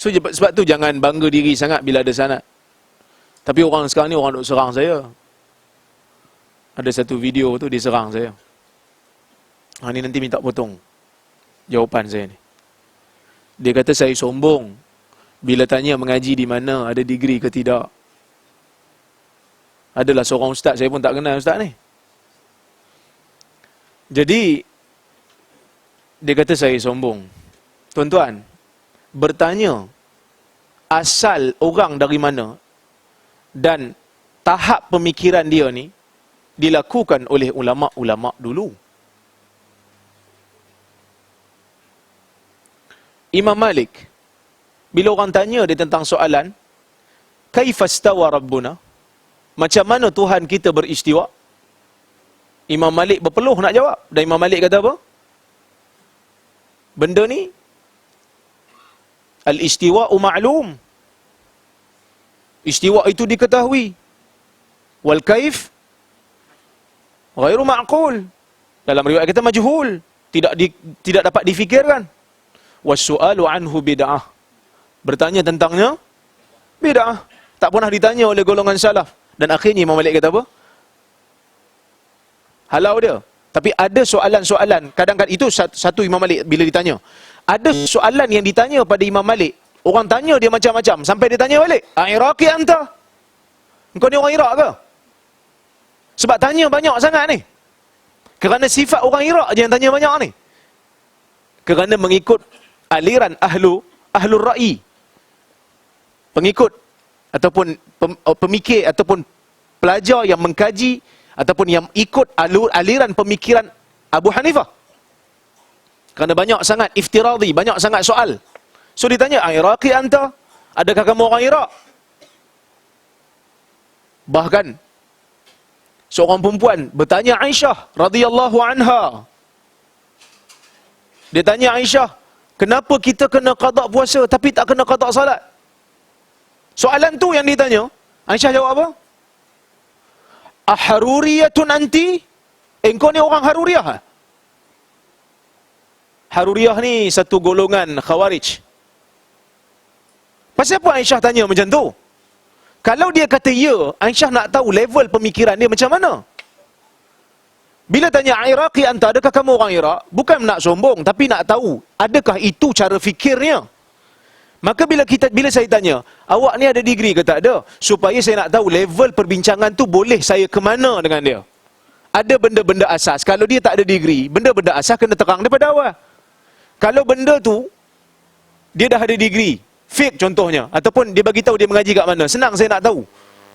So sebab tu jangan bangga diri sangat bila ada sanad. Tapi orang sekarang ni orang duk serang saya. Ada satu video tu dia serang saya. Ha ni nanti minta potong jawapan saya ni. Dia kata saya sombong bila tanya mengaji di mana, ada degree ke tidak. Adalah seorang ustaz, saya pun tak kenal ustaz ni. Jadi dia kata saya sombong. Tuan-tuan, bertanya asal orang dari mana dan tahap pemikiran dia ni dilakukan oleh ulama-ulama dulu. Imam Malik bila orang tanya dia tentang soalan kaifastawa rabbuna? Macam mana Tuhan kita beristiwa? Imam Malik berpeluh nak jawab. Dan Imam Malik kata apa? Benda ni Al-istiwa'u ma'lum. Istiwa itu diketahui. Wal kaif ghairu ma'qul. Dalam riwayat kita majhul, tidak di, tidak dapat difikirkan. Wasu'alu anhu bid'ah. Bertanya tentangnya bid'ah. Tak pernah ditanya oleh golongan salaf. Dan akhirnya Imam Malik kata apa? Halau dia. Tapi ada soalan-soalan. Kadang-kadang itu satu Imam Malik bila ditanya ada soalan yang ditanya pada Imam Malik. Orang tanya dia macam-macam. Sampai dia tanya balik. Iraqi anta? Engkau ni orang Iraq ke? Sebab tanya banyak sangat ni. Kerana sifat orang Iraq je yang tanya banyak ni. Kerana mengikut aliran ahlu ahlu ra'i. Pengikut ataupun oh, pemikir ataupun pelajar yang mengkaji ataupun yang ikut aliran pemikiran Abu Hanifah. Kerana banyak sangat iftiradi, banyak sangat soal. So ditanya, ah, Iraqi anta? Adakah kamu orang Iraq? Bahkan seorang perempuan bertanya Aisyah radhiyallahu anha. Dia tanya Aisyah, kenapa kita kena qada puasa tapi tak kena qada salat? Soalan tu yang ditanya, Aisyah jawab apa? Aharuriyatun anti? Engkau ni orang Haruriyah? Haruriyah ni satu golongan khawarij. Pasal apa Aisyah tanya macam tu? Kalau dia kata ya, Aisyah nak tahu level pemikiran dia macam mana? Bila tanya Iraqi anta, adakah kamu orang Iraq? Bukan nak sombong, tapi nak tahu, adakah itu cara fikirnya? Maka bila kita bila saya tanya, awak ni ada degree ke tak ada? Supaya saya nak tahu level perbincangan tu boleh saya ke mana dengan dia. Ada benda-benda asas. Kalau dia tak ada degree, benda-benda asas kena terang daripada awal. Kalau benda tu dia dah ada degree, fake contohnya ataupun dia bagi tahu dia mengaji kat mana, senang saya nak tahu.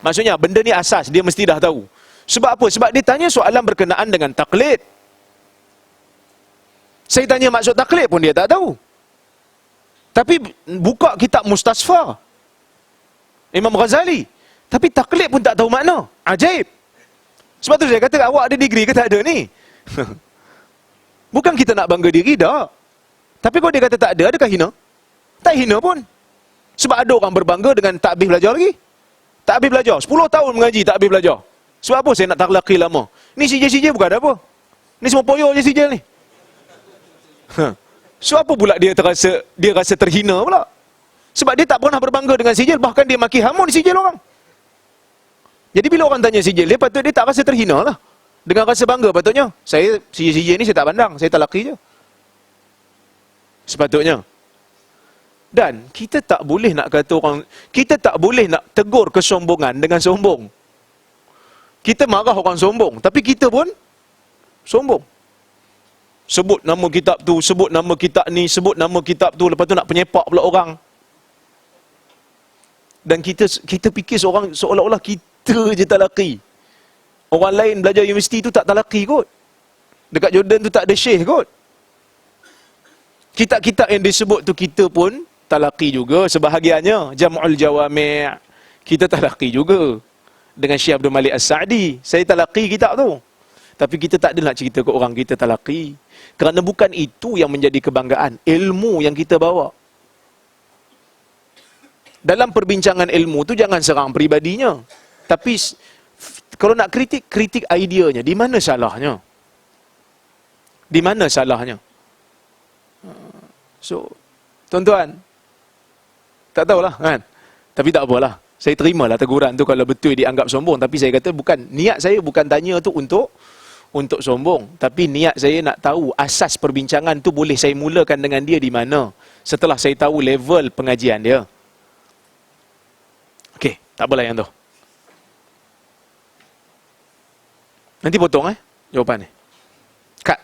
Maksudnya benda ni asas dia mesti dah tahu. Sebab apa? Sebab dia tanya soalan berkenaan dengan taklid. Saya tanya maksud taklid pun dia tak tahu. Tapi buka kitab Mustasfa. Imam Ghazali. Tapi taklid pun tak tahu makna. Ajaib. Sebab tu saya kata awak ada degree ke tak ada ni? Bukan kita nak bangga diri, tak. Tapi kalau dia kata tak ada, adakah hina? Tak hina pun. Sebab ada orang berbangga dengan tak habis belajar lagi. Tak habis belajar. 10 tahun mengaji tak habis belajar. Sebab apa saya nak tak laki lama? Ni CJ-CJ bukan ada apa. Ni semua poyo je CJ ni. Ha. Sebab apa pula dia terasa dia rasa terhina pula? Sebab dia tak pernah berbangga dengan sijil, bahkan dia maki hamun sijil orang. Jadi bila orang tanya sijil, dia patut dia tak rasa terhina lah. Dengan rasa bangga patutnya. Saya sijil-sijil ni saya tak pandang, saya tak laki je sepatutnya. Dan kita tak boleh nak kata orang, kita tak boleh nak tegur kesombongan dengan sombong. Kita marah orang sombong, tapi kita pun sombong. Sebut nama kitab tu, sebut nama kitab ni, sebut nama kitab tu, lepas tu nak penyepak pula orang. Dan kita kita fikir seorang seolah-olah kita je tak laki. Orang lain belajar universiti tu tak talaki kot. Dekat Jordan tu tak ada syekh kot. Kitab-kitab yang disebut tu kita pun talaki juga sebahagiannya. Jam'ul Jawami' kita talaki juga. Dengan Syekh Abdul Malik As-Sa'di. Saya talaki kitab tu. Tapi kita tak ada nak cerita ke orang kita talaki. Kerana bukan itu yang menjadi kebanggaan. Ilmu yang kita bawa. Dalam perbincangan ilmu tu jangan serang peribadinya. Tapi kalau nak kritik, kritik ideanya. Di mana salahnya? Di mana salahnya? So, tuan-tuan, Tak tahulah kan. Tapi tak apalah. Saya terimalah teguran tu kalau betul dianggap sombong. Tapi saya kata bukan, niat saya bukan tanya tu untuk untuk sombong. Tapi niat saya nak tahu asas perbincangan tu boleh saya mulakan dengan dia di mana. Setelah saya tahu level pengajian dia. Okey, tak apalah yang tu. Nanti potong eh jawapan ni. Cut.